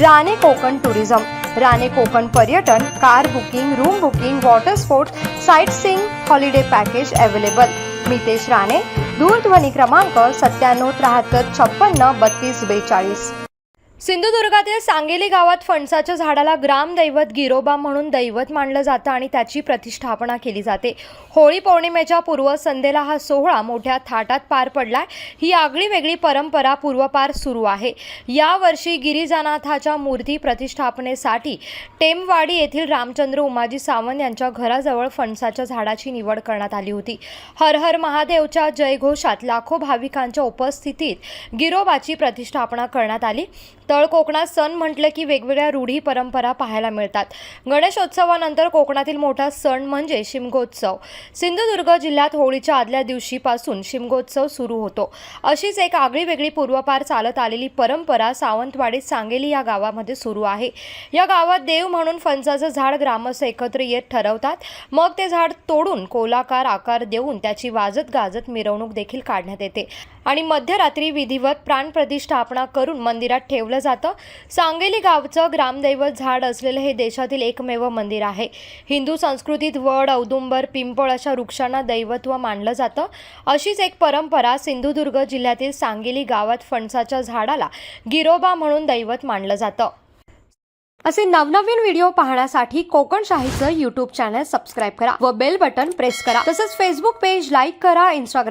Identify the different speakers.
Speaker 1: Rane Konkan tourism. Rane Konkan पर्यटन car booking room booking water sports sight seeing holiday package available. Mitesh Rane दूरध्वनी क्रमांक सत्त्याण्णव त्र्याहत्तर छप्पन्न बत्तीस बेचाळीस. सिंधुदुर्गातील सांगेली गावात फणसाच्या झाडाला ग्रामदैवत गिरोबा म्हणून दैवत मानलं जातं आणि त्याची प्रतिष्ठापना केली जाते. होळी पौर्णिमेच्या पूर्वसंध्येला हा सोहळा मोठ्या थाटात पार पडलाय. ही आगळी वेगळी परंपरा पूर्वपार सुरू आहे. यावर्षी गिरिजानाथाच्या मूर्ती प्रतिष्ठापनेसाठी टेमवाडी येथील रामचंद्र उमाजी सावंत यांच्या घराजवळ फणसाच्या झाडाची निवड करण्यात आली होती. हर हर महादेवच्या जयघोषात लाखो भाविकांच्या उपस्थितीत गिरोबाची प्रतिष्ठापना करण्यात आली. तळ कोकणात सण म्हटलं की वेगवेगळ्या रूढी परंपरा पाहायला मिळतात. गणेशोत्सवानंतर कोकणातील मोठा सण म्हणजे शिमगोत्सव. सिंधुदुर्ग जिल्ह्यात होळीच्या आदल्या दिवशीपासून शिमगोत्सव सुरू होतो. अशीच एक आगळी वेगळी पूर्वपार चालत आलेली परंपरा सावंतवाडीत सांगेली या गावामध्ये सुरू आहे. या गावात देव म्हणून फणसाचं झाड ग्रामस्थ एकत्र येत ठरवतात. मग ते झाड तोडून कोलाकार आकार देऊन त्याची वाजत गाजत मिरवणूक देखील काढण्यात येते. आणि मध्यरात्री विधिवत प्राणप्रतिष्ठापना करून मंदिरात ठेवलं जातं. सांगेली गावचं ग्रामदैवत झाड असलेलं हे देशातील एकमेव मंदिर आहे. हिंदू संस्कृतीत वड औदुंबर पिंपळ अशा वृक्षांना दैवत्व मानलं जातं. अशीच एक परंपरा सिंधुदुर्ग जिल्ह्यातील सांगेली गावात फणसाच्या झाडाला गिरोबा म्हणून दैवत मानलं जातं. असे नवनवीन व्हिडिओ पाहण्यासाठी कोकणशाहीचं युट्यूब यूट्यूब चॅनल सबस्क्राईब करा व बेल बटन प्रेस करा. तसंच फेसबुक पेज लाईक करा इंस्टाग्राम